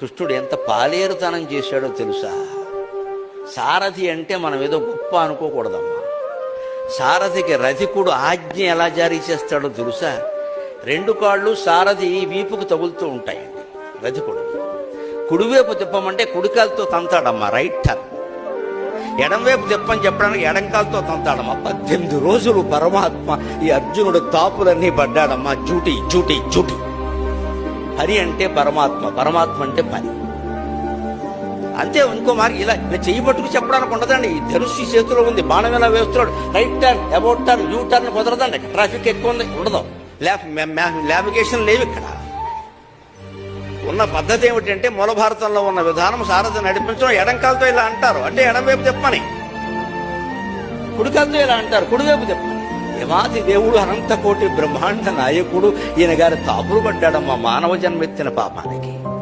కృష్ణుడు ఎంత పాలేరుతనం చేశాడో తెలుసా? సారథి అంటే మనం ఏదో గొప్ప అనుకోకూడదమ్మా. సారథికి రథికుడు ఆజ్ఞ ఎలా జారీ చేస్తాడో తెలుసా? రెండు కాళ్ళు సారథి వీపుకు తగులుతూ ఉంటాయండి రథికుడు. కుడివైపు తిప్పమంటే కుడికాలతో తంతాడమ్మా రైట్ టర్న్. ఎడంవైపు తిప్పని చెప్పడానికి ఎడంకాలతో తంతాడమ్మా. పద్దెనిమిది రోజులు పరమాత్మ ఈ అర్జునుడు తాపులన్నీ పడ్డాడమ్మా. జూటి జూటి జూటి. హరి అంటే పరమాత్మ పరమాత్మ అంటే పని. అంతే ఇంకో మార్గం ఇలా ఇలా చెయ్యి పట్టుకు చెప్పడానికి ఉండదండి. ఈ ధనుస్సు చేతిలో ఉంది బాణం ఎలా వేస్తున్నాడు right turn about turn U turn కుదరదండి. ట్రాఫిక్ ఎక్కువ ఉంది ఉండదు. నావిగేషన్ లేవు ఇక్కడ. ఉన్న పద్ధతి ఏమిటంటే మూల భారతంలో ఉన్న విధానం సారథి నడిపించడం. ఎడంకాలతో ఇలా అంటారు. అంటే ఎడంవైపు తెప్పని. కుడికాలతో ఇలా అంటారు. కుడివైపు తెప్పని. యమాది దేవుడు అనంతకోటి బ్రహ్మాండ నాయకుడు. ఈయన గారి తాపులు పడ్డాడమ్మా మానవ జన్మెత్తిన పాపానికి.